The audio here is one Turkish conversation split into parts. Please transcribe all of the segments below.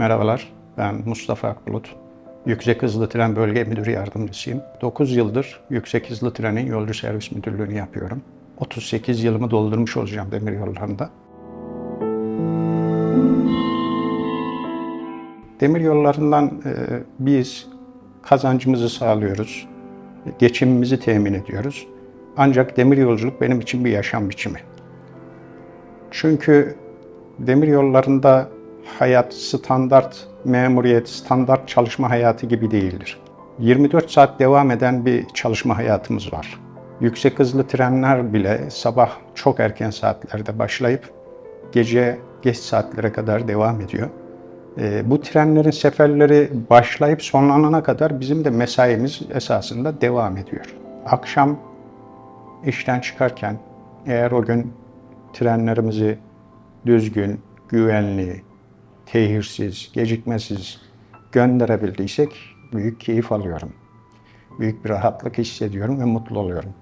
Merhabalar, ben Mustafa Akbulut. Yüksek Hızlı Tren Bölge Müdürü Yardımcısıyım. 9 yıldır Yüksek Hızlı Tren'in yolcu servis müdürlüğünü yapıyorum. 38 yılımı doldurmuş olacağım demir yollarında. Demir yollarından e, biz kazancımızı sağlıyoruz, geçimimizi temin ediyoruz. Ancak demir yolculuk benim için bir yaşam biçimi. Çünkü demir yollarında hayat standart memuriyet, standart çalışma hayatı gibi değildir. 24 saat devam eden bir çalışma hayatımız var. Yüksek hızlı trenler bile sabah çok erken saatlerde başlayıp gece geç saatlere kadar devam ediyor. E, bu trenlerin seferleri başlayıp sonlanana kadar bizim de mesaimiz esasında devam ediyor. Akşam işten çıkarken eğer o gün trenlerimizi düzgün, güvenli, tehirsiz, gecikmesiz gönderebildiysek büyük keyif alıyorum. Büyük bir rahatlık hissediyorum ve mutlu oluyorum.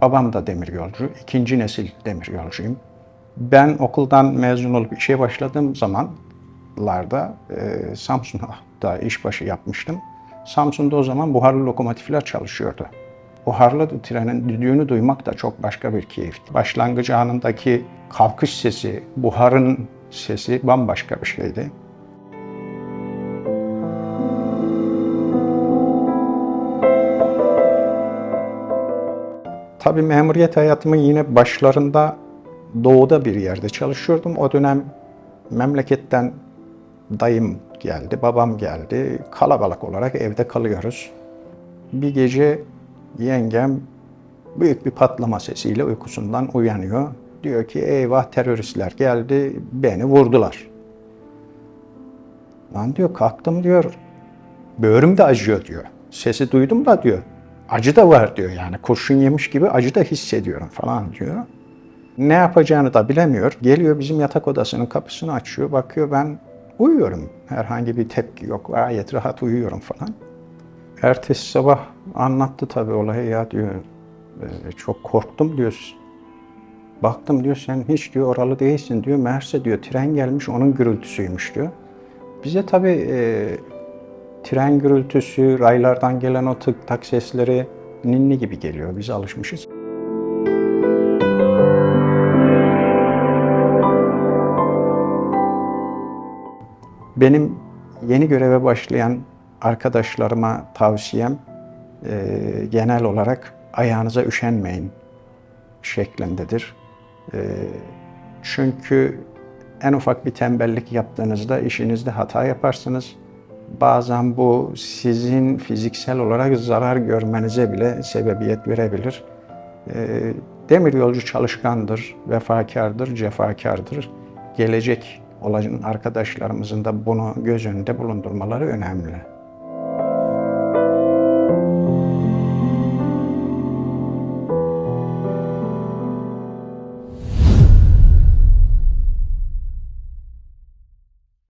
Babam da demir yolcu, ikinci nesil demir yolcuyum. Ben okuldan mezun olup işe başladığım zamanlarda e, Samsun'da işbaşı yapmıştım. Samsun'da o zaman buharlı lokomotifler çalışıyordu. Buharlı trenin düdüğünü duymak da çok başka bir keyifti. Başlangıç anındaki kalkış sesi, buharın sesi bambaşka bir şeydi. Tabii memuriyet hayatımın yine başlarında doğuda bir yerde çalışıyordum. O dönem memleketten dayım geldi, babam geldi. Kalabalık olarak evde kalıyoruz. Bir gece yengem büyük bir patlama sesiyle uykusundan uyanıyor. Diyor ki eyvah teröristler geldi, beni vurdular. Lan diyor kalktım diyor, böğrüm de acıyor diyor. Sesi duydum da diyor, acı da var diyor yani kurşun yemiş gibi acı da hissediyorum falan diyor. Ne yapacağını da bilemiyor. Geliyor bizim yatak odasının kapısını açıyor, bakıyor ben uyuyorum. Herhangi bir tepki yok, gayet rahat uyuyorum falan. Ertesi sabah anlattı tabii olayı ya diyor. "e, Çok korktum diyor. Baktım diyor sen hiç diyor oralı değilsin diyor. Meğerse diyor tren gelmiş onun gürültüsüymüş diyor. Bize tabii e, tren gürültüsü, raylardan gelen o tık tak sesleri ninni gibi geliyor. Biz alışmışız. Benim yeni göreve başlayan arkadaşlarıma tavsiyem e, genel olarak ayağınıza üşenmeyin şeklindedir. E, çünkü en ufak bir tembellik yaptığınızda işinizde hata yaparsınız. Bazen bu sizin fiziksel olarak zarar görmenize bile sebebiyet verebilir. E, demir yolcu çalışkandır, vefakardır, cefakardır. Gelecek olan arkadaşlarımızın da bunu göz önünde bulundurmaları önemli.